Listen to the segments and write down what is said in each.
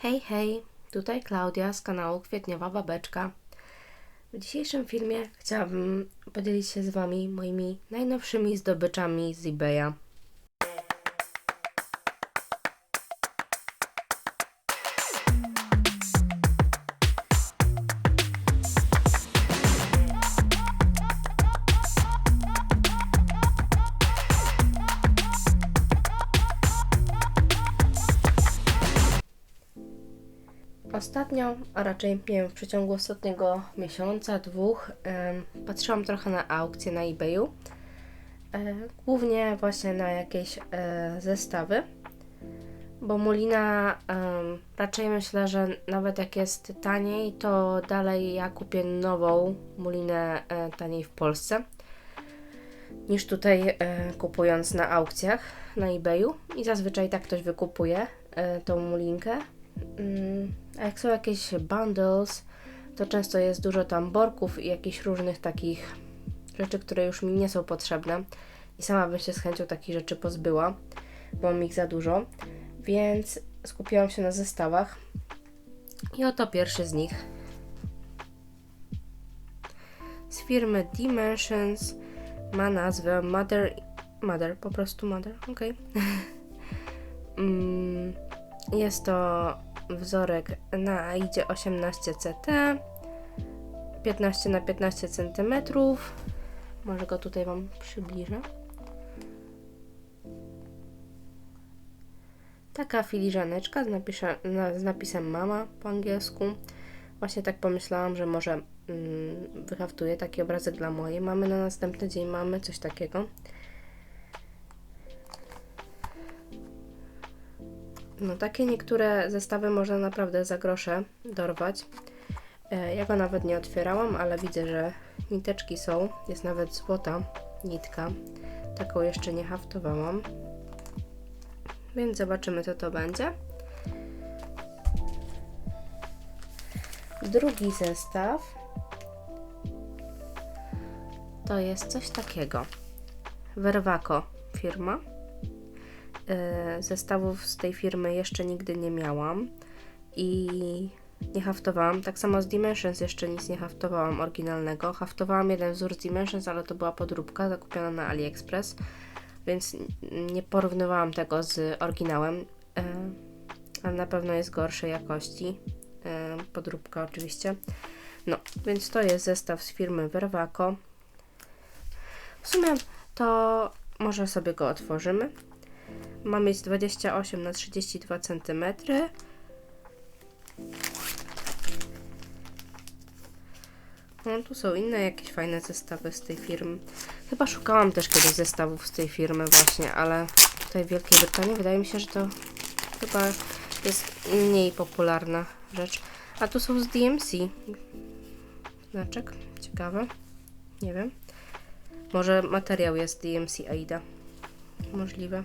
Hej, hej, tutaj Klaudia z kanału Kwietniowa Babeczka. W dzisiejszym filmie chciałabym podzielić się z Wami moimi najnowszymi zdobyczami z eBaya. Ostatnio, a raczej nie wiem, w przeciągu ostatniego miesiąca, dwóch, em, patrzyłam trochę na aukcje na eBayu. E, głównie właśnie na jakieś e, zestawy. Bo mulina em, raczej myślę, że nawet jak jest taniej, to dalej ja kupię nową mulinę e, taniej w Polsce niż tutaj kupując na aukcjach na eBayu. I zazwyczaj tak ktoś wykupuje tą mulinkę. Mm, a jak są jakieś bundles, to często jest dużo tam borków i jakichś różnych takich rzeczy, które już mi nie są potrzebne. I sama bym się z chęcią takich rzeczy pozbyła, bo mam ich za dużo. Więc skupiłam się na zestawach. I oto pierwszy z nich. Z firmy Dimensions ma nazwę Mother. Mother, po prostu Mother, ok. Mm, Jest to wzorek na AIDzie 18CT 15 na 15 cm. Może go tutaj Wam przybliżę. Taka filiżaneczka z, na, z napisem mama po angielsku. Właśnie tak pomyślałam, że może mm, wyhaftuję taki obrazek dla mojej mamy. Na następny dzień mamy coś takiego. No takie niektóre zestawy można naprawdę za grosze dorwać. E, Ja go nawet nie otwierałam, ale widzę, że niteczki są. Jest nawet złota nitka. Taką jeszcze nie haftowałam. Więc zobaczymy, co to będzie. Drugi zestaw to jest coś takiego. Vervaco firma. E, Zestawów z tej firmy jeszcze nigdy nie miałam i nie haftowałam. Tak samo z Dimensions jeszcze nic nie haftowałam oryginalnego. Haftowałam jeden wzór z Dimensions, ale to była podróbka zakupiona na AliExpress, więc nie porównywałam tego z oryginałem. E, Ale na pewno jest gorszej jakości. E, Podróbka oczywiście. No, więc to jest zestaw z firmy Vervaco. W sumie to może sobie go otworzymy. Ma mieć 28 na 32 cm. No, tu są inne jakieś fajne zestawy z tej firmy. Chyba szukałam też kiedyś zestawów z tej firmy właśnie, ale tutaj w Wielkiej Brytanii wydaje mi się, że to chyba jest mniej popularna rzecz. A tu są z DMC. Znaczek, ciekawe. Nie wiem. Może materiał jest DMC AIDA. Możliwe.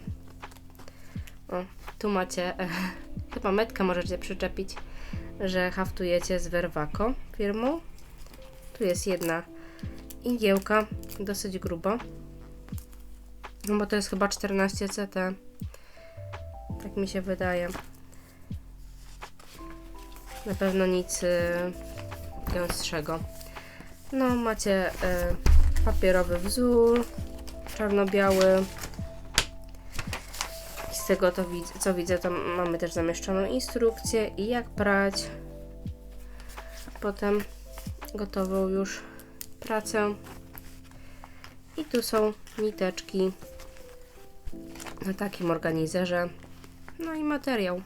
O, tu macie, e, chyba metkę możecie przyczepić, że haftujecie z Vervaco firmą. Tu jest jedna igiełka, dosyć grubo. No bo to jest chyba 14 CT. Tak mi się wydaje. Na pewno nic y, gęstszego. No, macie y, papierowy wzór, czarno-biały. Z tego to co widzę, to mamy też zamieszczoną instrukcję i jak prać. Potem gotową już pracę. I tu są niteczki na takim organizerze. No i materiał.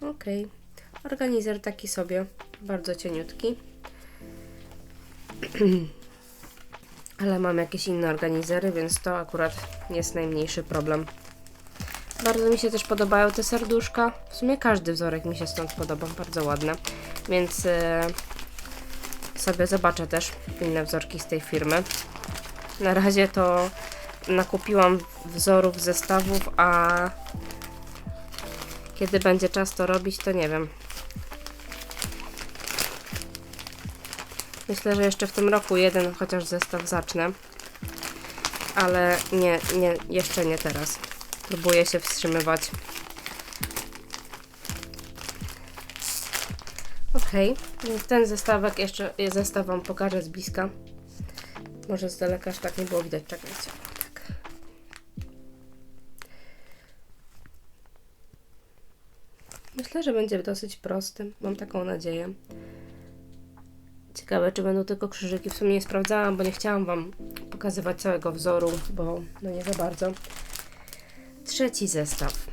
Ok. Organizer taki sobie, bardzo cieniutki. Ale mam jakieś inne organizery, więc to akurat jest najmniejszy problem. Bardzo mi się też podobają te serduszka. W sumie każdy wzorek mi się stąd podoba, bardzo ładne. Więc e, sobie zobaczę też inne wzorki z tej firmy. Na razie to nakupiłam wzorów, zestawów, a kiedy będzie czas to robić, to nie wiem. Myślę, że jeszcze w tym roku jeden chociaż zestaw zacznę. Ale nie, nie, jeszcze nie teraz. próbuję się wstrzymywać. Okej, więc ten zestawek jeszcze, zestaw Wam pokażę z bliska. Może z daleka aż tak nie było widać, czekajcie. Tak. Myślę, że będzie dosyć prosty. Mam taką nadzieję. Ciekawe, czy będą tylko krzyżyki. W sumie nie sprawdzałam, bo nie chciałam Wam pokazywać całego wzoru, bo no nie za bardzo. Trzeci zestaw,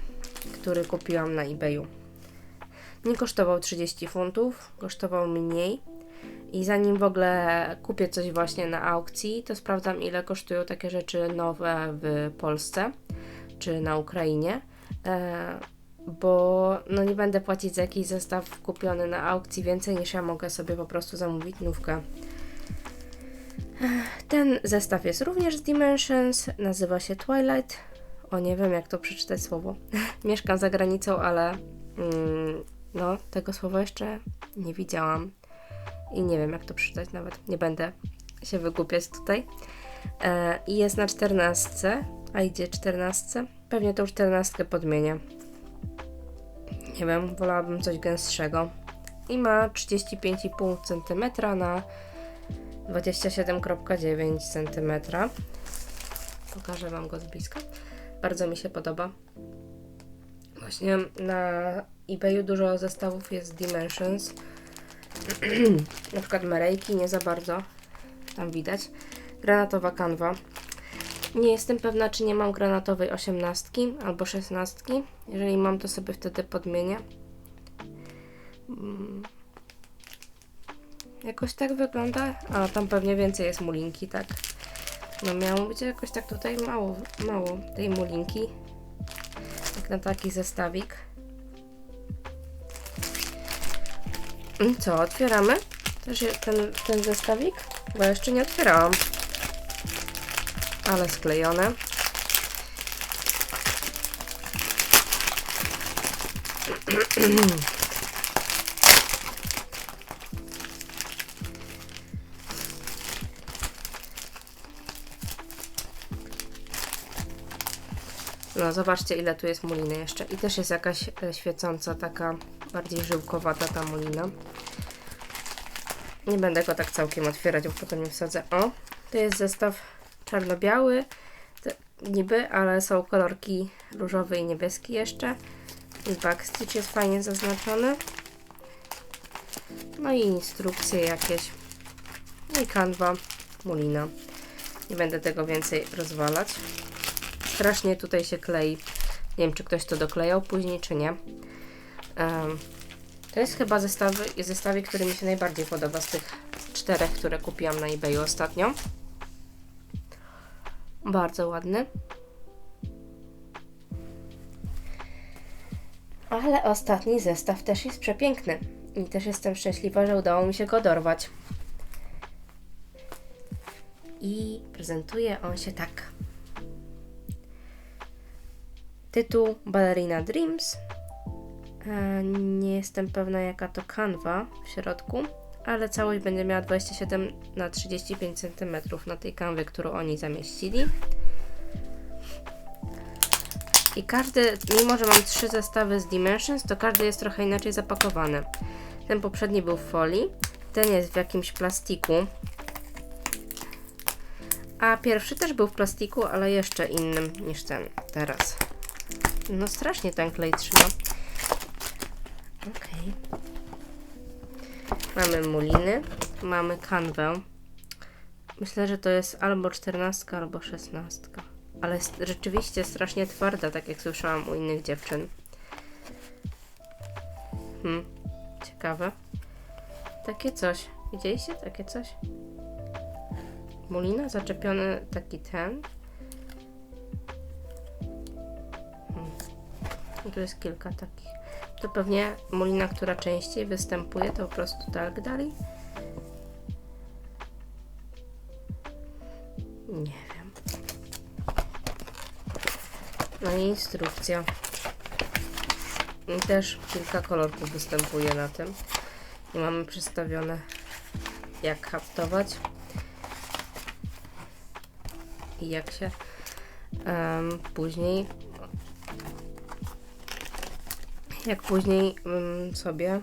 który kupiłam na eBayu. Nie kosztował 30 funtów, kosztował mniej. I zanim w ogóle kupię coś właśnie na aukcji, to sprawdzam ile kosztują takie rzeczy nowe w Polsce czy na Ukrainie. Bo no nie będę płacić za jakiś zestaw kupiony na aukcji więcej niż ja mogę sobie po prostu zamówić nówkę. Ten zestaw jest również z Dimensions, nazywa się Twilight. O, nie wiem jak to przeczytać słowo. Mieszkam za granicą, ale mm, no, tego słowa jeszcze nie widziałam i nie wiem jak to przeczytać nawet. Nie będę się wygłupiać tutaj. E, I jest na 14, a idzie 14. Pewnie tą 14 podmienię. Nie wiem, wolałabym coś gęstszego. I ma 35,5 cm na 27,9 cm. Pokażę Wam go z bliska. Bardzo mi się podoba. Właśnie na eBayu dużo zestawów jest Dimensions. na przykład Merejki nie za bardzo tam widać. Granatowa kanwa. Nie jestem pewna, czy nie mam granatowej osiemnastki albo szesnastki. Jeżeli mam, to sobie wtedy podmienię. Mm. Jakoś tak wygląda. A tam pewnie więcej jest mulinki, tak. No miało być jakoś tak tutaj mało, mało tej mulinki. Jak na taki zestawik. I co, otwieramy? Też ten, ten zestawik? Bo jeszcze nie otwierałam. Ale sklejone. No, zobaczcie ile tu jest muliny jeszcze. I też jest jakaś e, świecąca, taka bardziej żyłkowata ta mulina. Nie będę go tak całkiem otwierać, bo potem nie wsadzę. O, to jest zestaw czarno-biały, niby, ale są kolorki różowy i niebieski jeszcze. I backstitch jest fajnie zaznaczony. No i instrukcje jakieś. No i kanwa, mulina. Nie będę tego więcej rozwalać. Strasznie tutaj się klei. Nie wiem, czy ktoś to doklejał później, czy nie. Em, to jest chyba zestawy, zestawik, który mi się najbardziej podoba z tych czterech, które kupiłam na eBayu ostatnio. Bardzo ładny. Ale ostatni zestaw też jest przepiękny. I też jestem szczęśliwa, że udało mi się go dorwać. I prezentuje on się tak. Tytuł Ballerina Dreams. E, Nie jestem pewna jaka to kanwa w środku, ale całość będzie miała 27 na 35 cm na tej kanwie, którą oni zamieścili. I każdy, mimo że mam trzy zestawy z Dimensions, to każdy jest trochę inaczej zapakowany. Ten poprzedni był w folii, ten jest w jakimś plastiku, a pierwszy też był w plastiku, ale jeszcze innym niż ten teraz. No strasznie ten klej trzyma. Okej. Mamy muliny, mamy kanwę. Myślę, że to jest albo 14, albo 16. Ale rzeczywiście strasznie twarda, tak jak słyszałam u innych dziewczyn. Hmm, ciekawe. Takie coś. Widzieliście takie coś? Mulina, zaczepiony taki ten. I tu jest kilka takich. To pewnie mulina, która częściej występuje, to po prostu tak dalej. Nie wiem. No i instrukcja. I też kilka kolorków występuje na tym. I mamy przedstawione jak haftować i jak się em, później jak później mm, sobie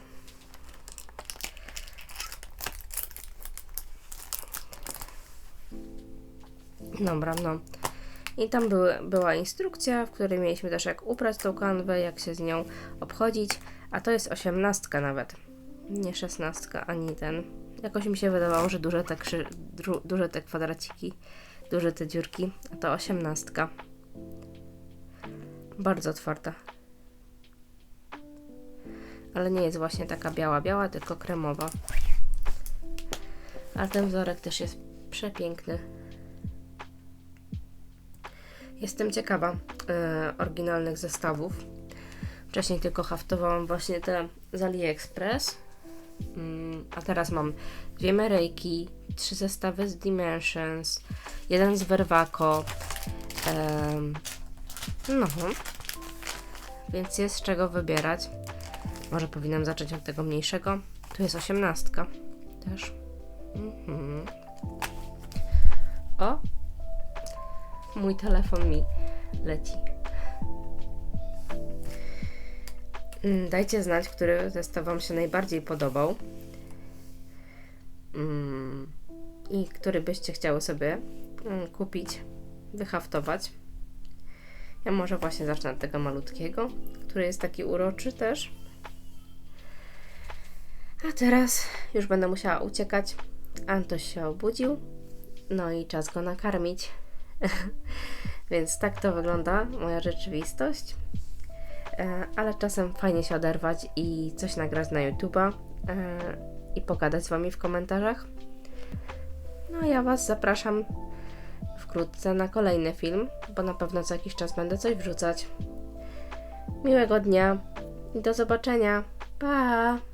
Dobra, no. I tam były, była instrukcja, w której mieliśmy też jak ubrać tą kanwę, jak się z nią obchodzić, a to jest osiemnastka nawet, nie szesnastka, ani ten. Jakoś mi się wydawało, że duże te, krzy, dru, duże te kwadraciki, duże te dziurki, a to osiemnastka. Bardzo twarda. Ale nie jest właśnie taka biała, biała, tylko kremowa. Ale ten wzorek też jest przepiękny. Jestem ciekawa e, oryginalnych zestawów. Wcześniej tylko haftowałam właśnie te z AliExpress. Mm, a teraz mam dwie Merejki, trzy zestawy z Dimensions, jeden z Vervaco. em, no, więc jest z czego wybierać. Może powinnam zacząć od tego mniejszego. Tu jest osiemnastka też. Mhm. O, mój telefon mi leci. Mm, Dajcie znać, który zestaw Wam się najbardziej podobał. Mm, I który byście chciały sobie mm, kupić, wyhaftować. Ja może właśnie zacznę od tego malutkiego, który jest taki uroczy też. A teraz już będę musiała uciekać. Antoś się obudził. No i czas go nakarmić. Więc tak to wygląda moja rzeczywistość. E, Ale czasem fajnie się oderwać i coś nagrać na YouTube'a e, i pogadać z Wami w komentarzach. No a ja Was zapraszam wkrótce na kolejny film, bo na pewno co jakiś czas będę coś wrzucać. Miłego dnia i do zobaczenia. Pa!